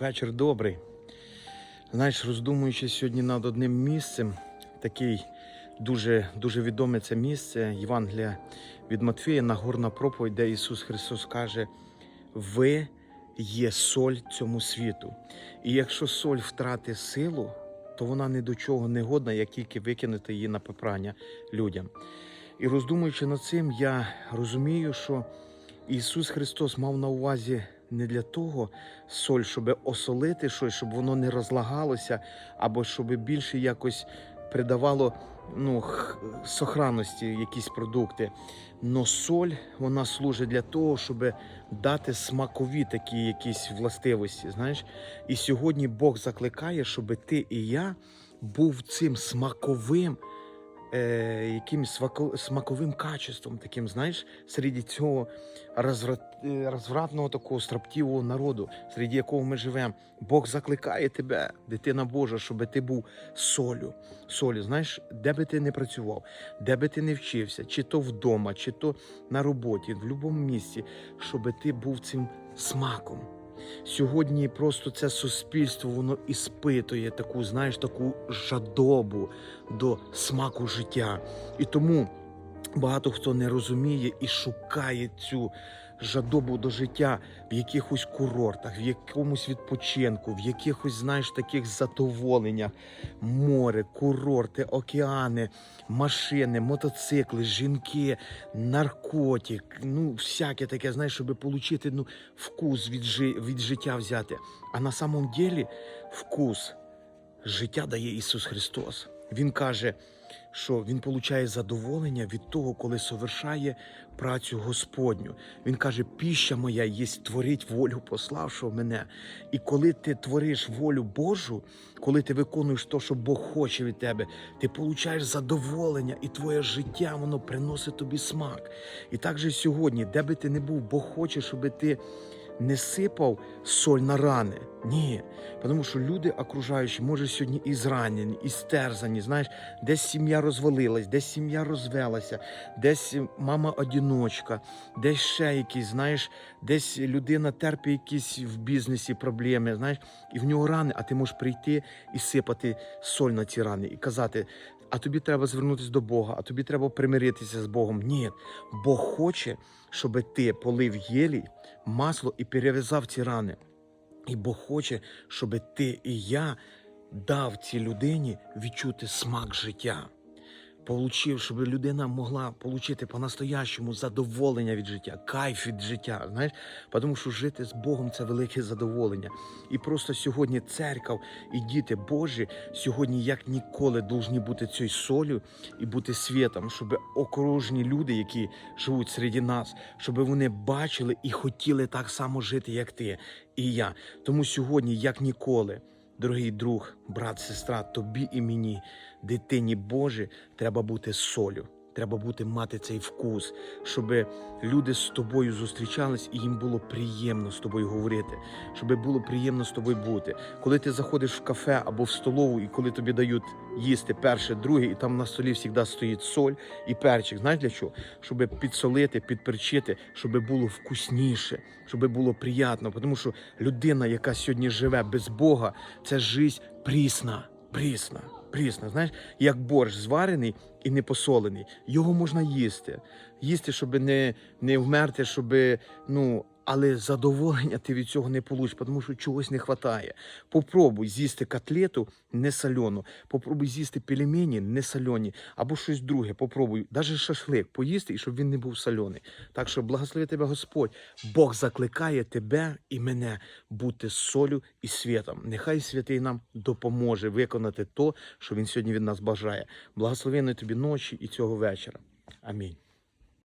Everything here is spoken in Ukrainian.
Вечір добрий. Знаєш, роздумуючи сьогодні над одним місцем, такий дуже, дуже відоме це місце, Євангелія від Матфія, Нагорна проповідь, де Ісус Христос каже: Ви є соль цьому світу. І якщо соль втратить силу, то вона ні до чого не годна, як тільки викинути її на попрання людям. І роздумуючи над цим, я розумію, що Ісус Христос мав на увазі не для того соль, щоб осолити щось, щоб воно не розлагалося, або щоб більше якось придавало ну, сохранності якісь продукти. Но соль вона служить для того, щоб дати смакові такі якісь властивості. Знаєш, і сьогодні Бог закликає, щоб ти і я був цим смаковим е, якимсь смако- смаковим качеством, таким, знаєш, серед цього розврат, е, розвратного такого строптивого народу, серед якого ми живемо. Бог закликає тебе, дитина Божа, щоб ти був солю. Солю, знаєш, де би ти не працював, де би ти не вчився, чи то вдома, чи то на роботі, в будь-якому місці, щоб ти був цим смаком. Сьогодні просто це суспільство воно іспитує таку, знаєш, таку жадобу до смаку життя. І тому багато хто не розуміє і шукає цю жадобу до життя в якихось курортах, в якомусь відпочинку, в якихось, знаєш, таких задоволеннях. Море, курорти, океани, машини, мотоцикли, жінки, наркотик, ну, всяке таке, знаєш, щоб отримати ну, вкус від, жи- від життя взяти. А на самом ділі вкус життя дає Ісус Христос. Він каже, що Він получає задоволення від того, коли совершає працю Господню. Він каже: піща моя є творить волю пославшого мене. І коли ти твориш волю Божу, коли ти виконуєш те, що Бог хоче від тебе, ти получаєш задоволення, і твоє життя воно приносить тобі смак. І так же сьогодні, де би ти не був, Бог хоче, щоб ти не сипав соль на рани. Ні. Тому що люди окружаючі, може, сьогодні і зранені, і стерзані. Знаєш, десь сім'я розвалилась, десь сім'я розвелася, десь мама одіночка, десь ще якісь, знаєш, десь людина терпить якісь в бізнесі проблеми, знаєш, і в нього рани, а ти можеш прийти і сипати соль на ці рани і казати. А тобі треба звернутися до Бога, а тобі треба примиритися з Богом. Ні, Бог хоче, щоб ти полив єлій, масло і перев'язав ці рани. І Бог хоче, щоб ти і я дав цій людині відчути смак життя. Получив, щоб людина могла отримати по-настоящому задоволення від життя, кайф від життя. Знаєш, тому що жити з Богом це велике задоволення. І просто сьогодні церква і діти Божі сьогодні як ніколи повинні бути цією солью і бути світом, щоб окружні люди, які живуть серед нас, щоб вони бачили і хотіли так само жити, як ти і я. Тому сьогодні, як ніколи, дорогий друг, брат, сестра, тобі і мені, дитині Божій, треба бути солю. Треба бути мати цей вкус, щоб люди з тобою зустрічались і їм було приємно з тобою говорити, щоб було приємно з тобою бути. Коли ти заходиш в кафе або в столову, і коли тобі дають їсти перше, друге, і там на столі завжди стоїть соль і перчик. Знаєш для чого? Щоб підсолити, підперчити, щоб було вкусніше, щоб було приємно. Тому що людина, яка сьогодні живе без Бога, це жизнь прісна, прісна. Прісна, знаєш, як борщ зварений і не посолений. Його можна їсти. Їсти, щоб не, не вмерти, щоб, ну, але задоволення ти від цього не получиш, тому що чогось не вистачає. Попробуй з'їсти котлету не солену, попробуй з'їсти пельмені не солені, або щось друге. Попробуй, навіть шашлик поїсти, і щоб він не був солений. Так що благослови тебе Господь. Бог закликає тебе і мене бути солю і світом. Нехай святий нам допоможе виконати то, що він сьогодні від нас бажає. Благословенної тобі ночі і цього вечора. Амінь.